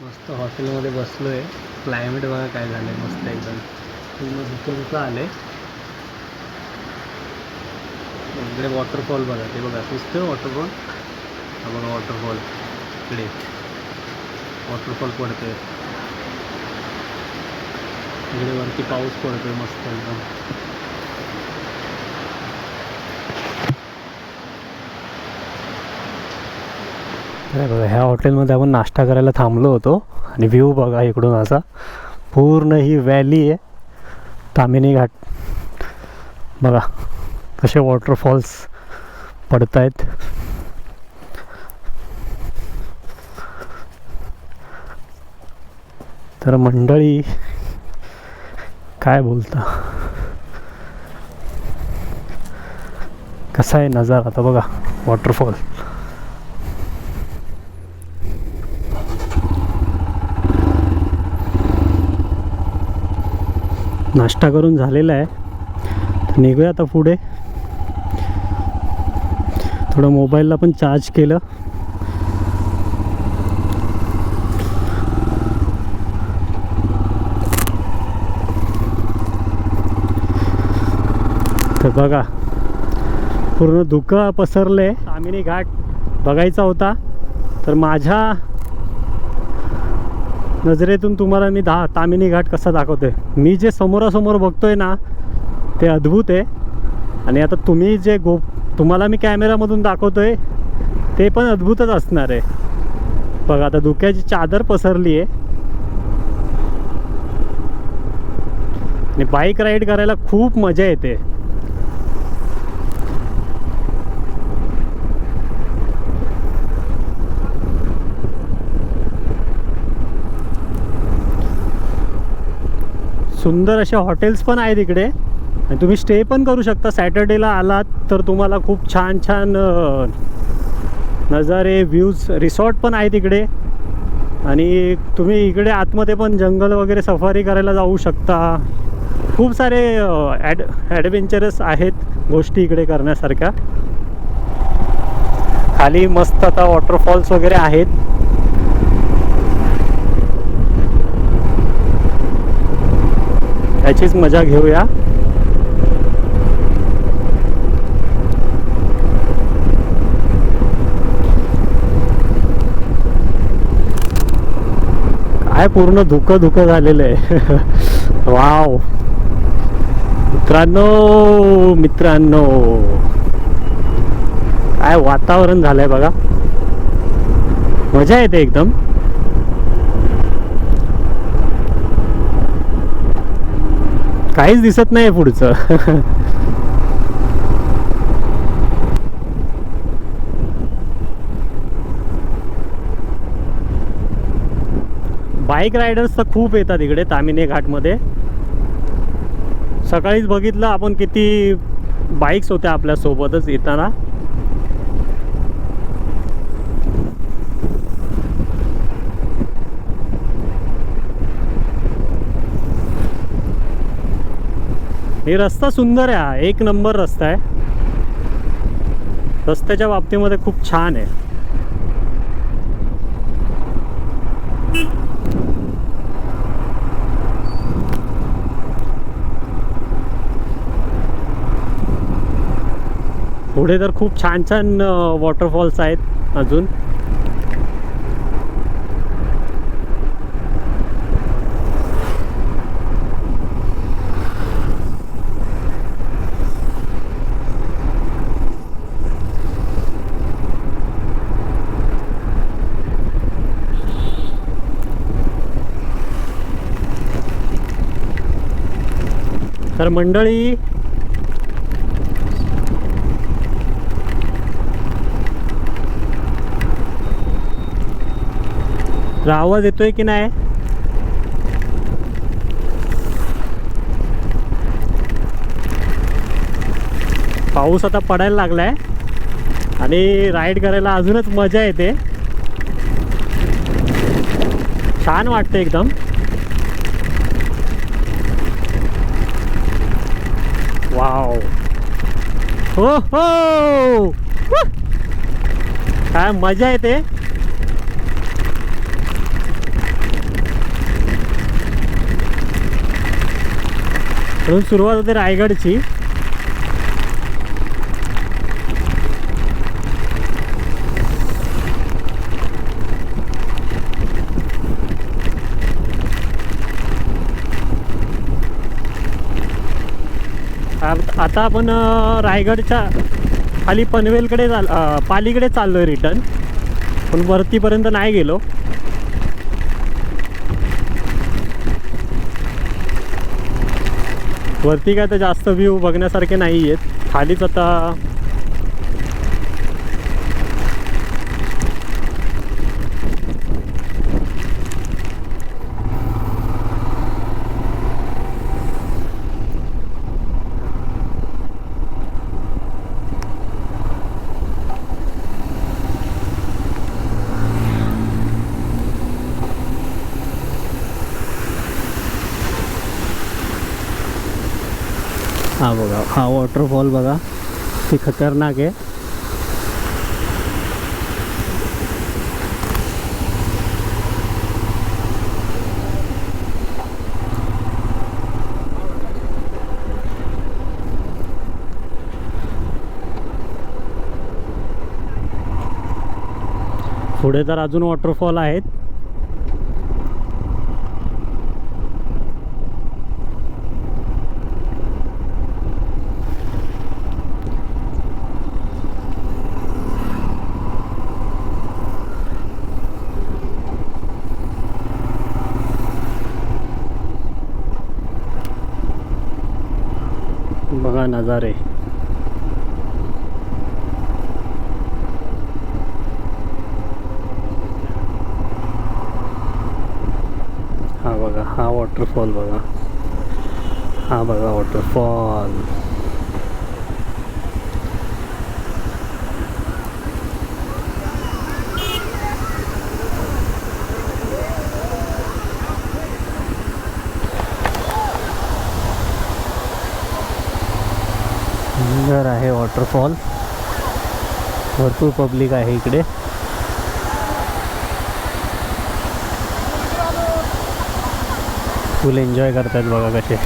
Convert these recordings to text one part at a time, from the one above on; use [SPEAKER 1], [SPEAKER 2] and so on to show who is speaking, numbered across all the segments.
[SPEAKER 1] मस्त हॉटेलमध्ये बसलो आहे क्लायमेट बघा काय झालं आहे मस्त एकदम. पूर्ण धुकं धुकं आलं इकडे वॉटरफॉल बघा ते बघा. दिसतं वॉटरफॉल हा बघा वॉटरफॉल इकडे. वॉटरफॉल पडतोय. इकडे वरती पाऊस पडतोय मस्त एकदम. तर बघा ह्या हॉटेलमध्ये आपण नाश्ता करायला थांबलो होतो आणि व्ह्यू बघा इकडून असा. पूर्ण ही व्हॅली आहे. तामिनी घाट. बघा कसे वॉटरफॉल्स पडत आहेत तर मंडळी काय बोलता? कसा आहे नजारा आता बघा वॉटरफॉल नाश्ता करून झालेला आहे. तर निघूया आता पुढे. थोडं मोबाईलला पण चार्ज केलं. तर बघा पूर्ण धुकं पसरलं आहे तामिनी घाट बघायचा होता. तर माझ्या नजरेतून तुम्हाला मी दहा तामिनी घाट कसा आहे मी जे समोरासमोर बघतो आहे ना ते अद्भुत आहे. आणि आता तुम्ही जे गो तुम्हाला मी कॅमेरामधून आहे ते पण अद्भुतच असणार आहे. बघा आता धुक्याची चादर पसरली आहे. आणि बाईक राईड करायला खूप मजा येते. सुंदर असे हॉटेल्स पण आहेत इकडे. आणि तुम्ही स्टे पण करू शकता. सॅटर्डेला आलात तर तुम्हाला खूप छान छान नजारे व्ह्यूज रिसॉर्ट पण आहेत इकडे. आणि तुम्ही इकडे आतमध्ये पण जंगल वगैरे सफारी करायला जाऊ शकता. खूप सारे ॲड ॲडव्हेंचरस आहेत गोष्टी इकडे करण्यासारख्या. खाली मस्त आता वॉटरफॉल्स वगैरे आहेत. ह्याचीच मजा घेऊया. काय पूर्ण धुकं धुकं झालेलं आहे. वाव. मित्रांनो मित्रांनो. काय वातावरण झालंय बघा. मजा येते एकदम. काहीच दिसत नाही पुढचं. बाईक रायडर्स तर खूप येतात इकडे तामिने घाटमध्ये. सकाळीच बघितलं आपण किती बाईक्स होत्या आपल्यासोबतच येताना. हे रस्ता सुंदर आहे. हा एक नंबर रस्ता आहे. रस्त्याच्या बाबतीमध्ये खूप छान आहे. पुढे तर खूप छान छान वॉटरफॉल्स आहेत अजून. तर मंडळी आवाज येतोय की नाही? पाऊस आता पडायला लागलाय आणि राईड करायला अजूनच मजा येते. छान वाटतं एकदम. हो हो! काय मजा येते. सुरुवात होते रायगडची. आता आपण रायगडच्या खाली पनवेलकडे चाल पालीकडे चाललो आहे रिटर्न पण वरतीपर्यंत नाही गेलो. वरती काय तर जास्त व्ह्यू बघण्यासारखे नाही आहेत खालीच आता हा बघा. हा वॉटरफॉल बघा. ते खतरनाक आहे. पुढे तर अजून वॉटरफॉल आहेत. बघा नजारे हा बघा हा वॉटरफॉल बघा. हा बघा वॉटरफॉल सुंदर आहे वॉटरफॉल. भरपूर पब्लिक आहे इकडे. फुल एन्जॉय करतात बघा कसे.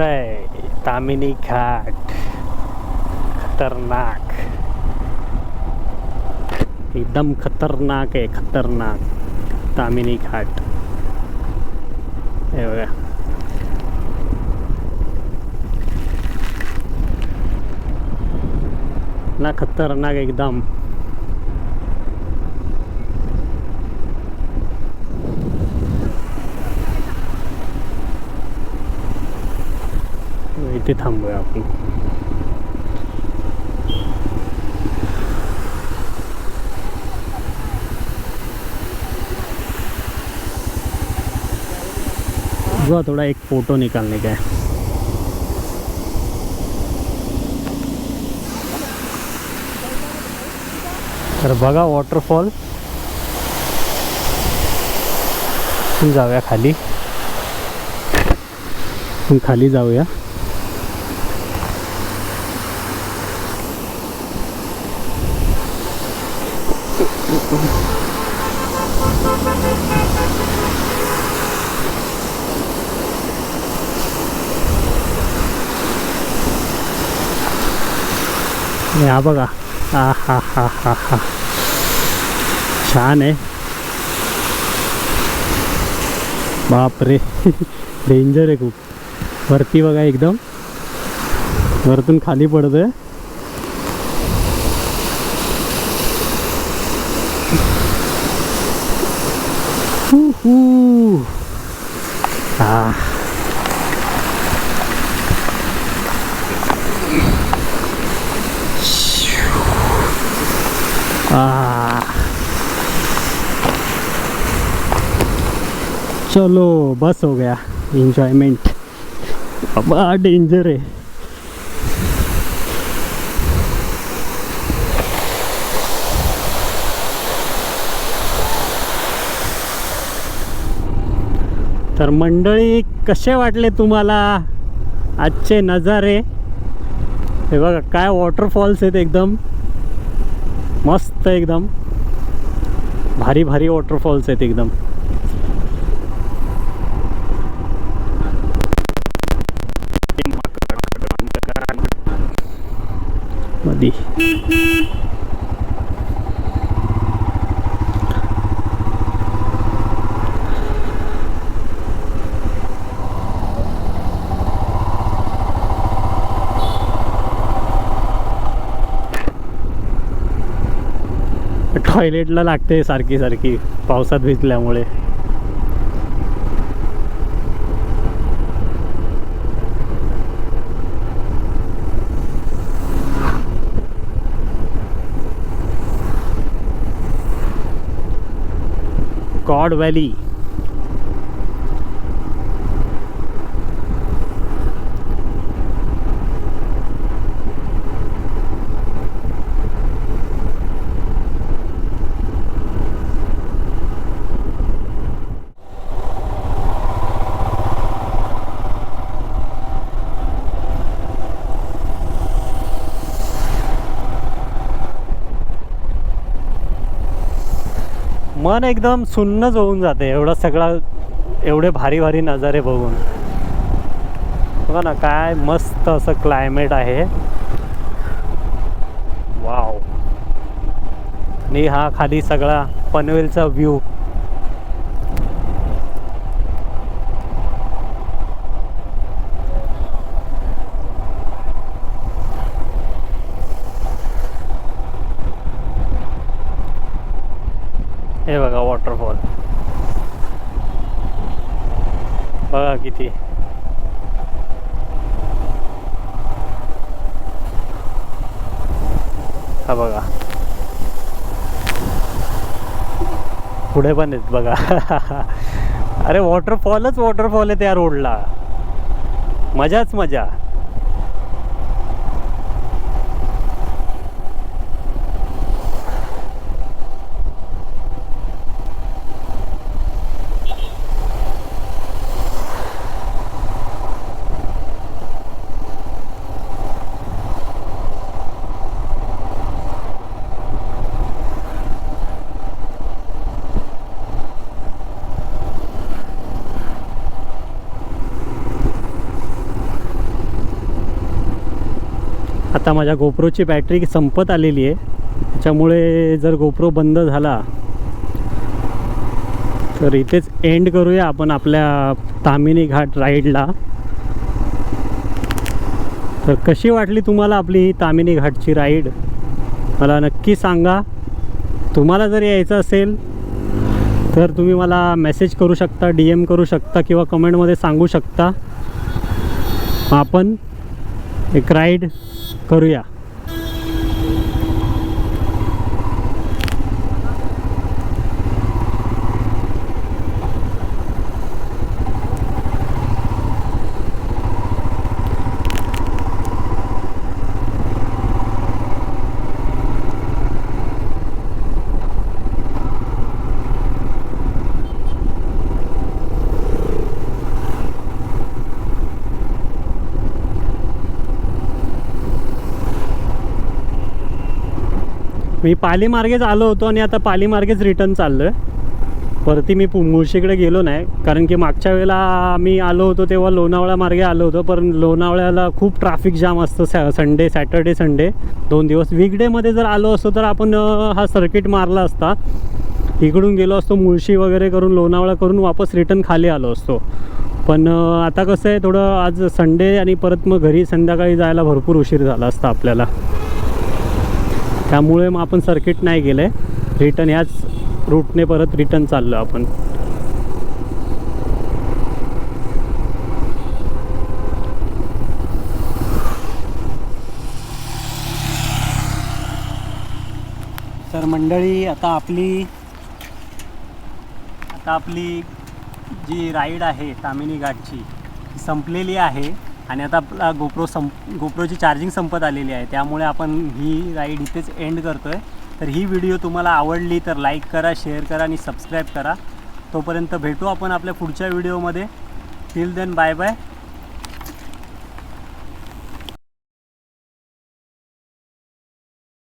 [SPEAKER 1] आहे तामिनी घाट खतरनाक। एकदम खतरनाक है खतरनाक तामिनी घाट। ना खतरनाक एकदम। इथे थांबूया आपण हुआ थोड़ा एक फ़ोटो निकालने का है तर बघा वॉटरफॉल जाऊया खाली खाली जाऊया हा बघा हा हा हा हा हा छान आहे बापरे डेंजर आहे खूप वरती बघा एकदम वरतून खाली पडतोय हा आ. चलो बस हो गया. एन्जॉयमेंट बड़ा डेंजर है. तर मंडळी कसे वाटले तुम्हाला आजचे नजारे? हे बघा काय वॉटरफॉल्स आहेत एकदम. मस्त एकदम. भारी भारी वॉटरफॉल्स आहेत एकदम. मधी. टॉयलेटला लागते सारखी सारखी पावसात भिजल्यामुळे. Cod valley. मन एकदम सुन्नच होऊन जाते. एवढा सगळा एवढे भारी भारी नजारे बघून. बघा ना काय मस्त असं क्लायमेट आहे. वाव आणि हा खाली सगळा पनवेलचा व्ह्यू हे बघा वॉटरफॉल बघा किती. हा बघा. पुढे पण आहेत बघा. अरे वॉटरफॉलच वॉटरफॉल आहे त्या रोडला मजाच मजा. आता माझ्या गोप्रोची बॅटरी संपत आलेली आहे. त्याच्यामुळे जर गोप्रो बंद झाला तर इथेच एंड करूया आपण आपल्या तामिनी घाट राईडला तर कशी वाटली तुम्हाला आपली ही तामिनी घाटची राईड मला नक्की सांगा. तुम्हाला जर यायचं असेल तर तुम्ही मला मेसेज करू शकता डी एम करू शकता किंवा कमेंटमध्ये सांगू शकता. आपण एक राईड करूया. मी पालीमार्गेच आलो होतो आणि आता पालीमार्गेच रिटर्न चाललो आहे परती मी पु मुळशीकडे गेलो नाही. कारण की मागच्या वेळेला मी आलो होतो तेव्हा लोणावळा मार्गे आलो होतो. पण लोणावळ्याला खूप ट्रॅफिक जाम असतं सॅ संडे सॅटर्डे संडे दोन दिवस वीकडेमध्ये जर आलो असतो तर आपण हा सर्किट मारला असता. इकडून गेलो असतो मुळशी वगैरे करून लोणावळा करून वापस रिटर्न खाली आलो असतो. पण आता कसं आहे थोडं आज संडे आणि परत मग घरी संध्याकाळी जायला भरपूर उशीर झाला असता आपल्याला. त्यामुळे मग आपण सर्किट नाही गेलं आहे रिटर्न ह्याच रूटने परत रिटर्न चाललो आपण. तर मंडळी आता आपली आता आपली जी राईड आहे तामिनी घाटची संपलेली आहे. आणि आता आपला गोप्रो संप गोप्रोची चार्जिंग संपत आलेली आहे. त्यामुळे आपण ही राईड इथेच एंड करतो आहे तर ही व्हिडिओ तुम्हाला आवडली तर लाईक करा शेअर करा आणि सबस्क्राईब करा. तोपर्यंत भेटू आपण आपल्या पुढच्या व्हिडिओमध्ये टिल देन बाय बाय